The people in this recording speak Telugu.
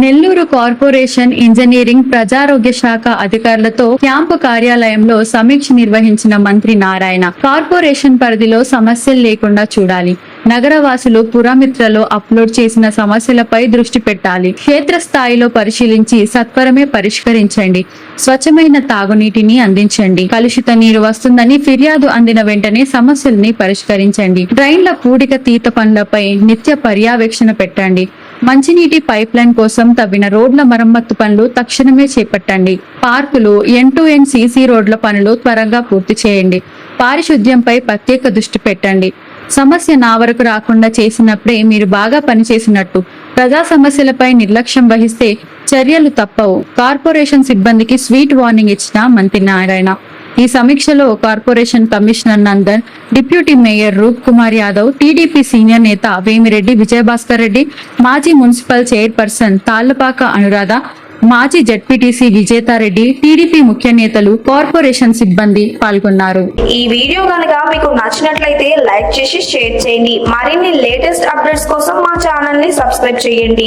నెల్లూరు కార్పొరేషన్ ఇంజనీరింగ్ ప్రజారోగ్య శాఖ అధికారులతో క్యాంపు కార్యాలయంలో సమీక్ష నిర్వహించిన మంత్రి నారాయణ. కార్పొరేషన్ పరిధిలో సమస్యలు లేకుండా చూడాలి. నగరవాసులు పురామిత్రలో అప్లోడ్ చేసిన సమస్యలపై దృష్టి పెట్టాలి. క్షేత్రస్థాయిలో పరిశీలించి సత్వరమే పరిష్కరించండి. స్వచ్ఛమైన తాగునీటిని అందించండి. కలుషిత నీరు వస్తుందని ఫిర్యాదు అందిన వెంటనే సమస్యల్ని పరిష్కరించండి. డ్రైన్ల పూడిక తీత పనులపై నిత్య పర్యవేక్షణ పెట్టండి. మంచినీటి పైప్ లైన్ కోసం తవ్విన రోడ్ల మరమ్మత్తు పనులు తక్షణమే చేపట్టండి. పార్కులు ఎన్ టు ఎన్ సీసీ రోడ్ల పనులు త్వరగా పూర్తి చేయండి. పారిశుద్ధ్యంపై ప్రత్యేక దృష్టి పెట్టండి. సమస్య నా వరకు రాకుండా చేసినప్పుడే మీరు బాగా పనిచేసినట్టు. ప్రజా సమస్యలపై నిర్లక్ష్యం వహిస్తే చర్యలు తప్పవు. కార్పొరేషన్ సిబ్బందికి స్వీట్ వార్నింగ్ ఇచ్చిన మంత్రి నారాయణ. ఈ సమీక్షలో corporation commissioner Nandan deputy mayor Roop Kumar Yadav TDP senior నేత వేమిరెడ్డి విజయభాస్కర్ రెడ్డి మాజీ మున్సిపల్ చైర్పర్సన్ తాళ్ళపాక అనురాధ మాజీ జడ్పీటీసీ విజేతారెడ్డి టీడీపీ ముఖ్య నేతలు కార్పొరేషన్ సిబ్బంది పాల్గొన్నారు. ఈ వీడియో కనుక మీకు నచ్చినట్లయితే లైక్ చేసి షేర్ చేయండి. మరిన్ని లేటెస్ట్ అప్డేట్స్ కోసం మా ఛానల్ని సబ్స్క్రైబ్ చేయండి.